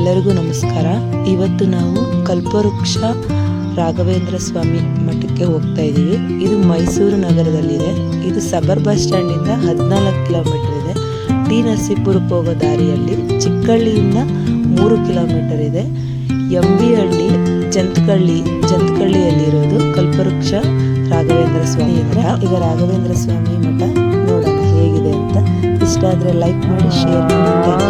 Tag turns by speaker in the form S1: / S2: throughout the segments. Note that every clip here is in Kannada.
S1: ಎಲ್ಲರಿಗೂ ನಮಸ್ಕಾರ. ಇವತ್ತು ನಾವು ಕಲ್ಪವೃಕ್ಷ ರಾಘವೇಂದ್ರ ಸ್ವಾಮಿ ಮಠಕ್ಕೆ ಹೋಗ್ತಾ ಇದ್ದೀವಿ. ಇದು ಮೈಸೂರು ನಗರದಲ್ಲಿದೆ. ಇದು ಸಬರ್ ಬಸ್ ಸ್ಟ್ಯಾಂಡಿಂದ ಹದಿನಾಲ್ಕು ಕಿಲೋಮೀಟರ್ ಇದೆ. ಟಿ ನರಸೀಪುರಕ್ಕೆ ಹೋಗೋ ದಾರಿಯಲ್ಲಿ ಚಿಕ್ಕಹಳ್ಳಿಯಿಂದ ಮೂರು ಕಿಲೋಮೀಟರ್ ಇದೆ. ಎಂ ಬಿ ಹಳ್ಳಿ ಜಂತಕಳ್ಳಿ, ಜಂತಕಳ್ಳಿಯಲ್ಲಿರೋದು ಕಲ್ಪವೃಕ್ಷ ರಾಘವೇಂದ್ರ ಸ್ವಾಮಿ ಮಠ. ಈಗ ರಾಘವೇಂದ್ರ ಸ್ವಾಮಿ ಮಠ ನೋಡೋಣ ಹೇಗಿದೆ ಅಂತ. ಇಷ್ಟ ಆದರೆ ಲೈಕ್ ಮಾಡಿ ಶೇರ್ ಮಾಡಿ.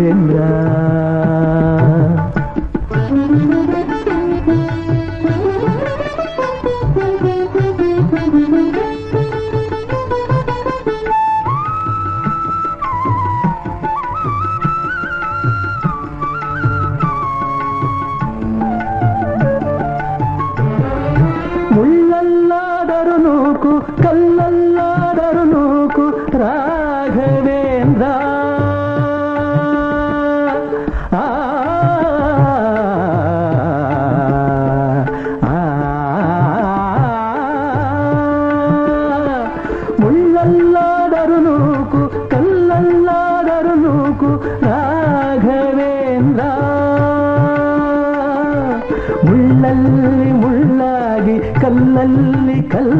S2: ನೂಕು ಕಲ್ಲಲ್ಲಾದರೂ ನೂಕು ರಾಘವೇಂದ್ರ ಆ, ಆ, ಮುಳ್ಳಲ್ಲಾದರೂ ನೂಕು ಕಲ್ಲಲ್ಲಾದರೂ ನೂಕು ರಾಘವೇಂದ್ರ ಮುಳ್ಳಲ್ಲಿ ಮುಳ್ಳಾಗಿ ಕಲ್ಲಲ್ಲಿ ಕಲ್ಲಾಗಿ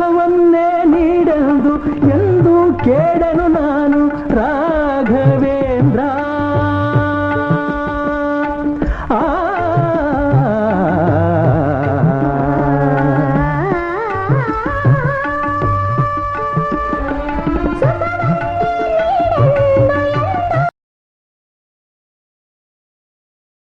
S2: ಸುಖವನ್ನೇ ನೀಡಲ್ದು ಎಂದು ಕೇಳಲು ನಾನು ರಾಘವೇಂದ್ರ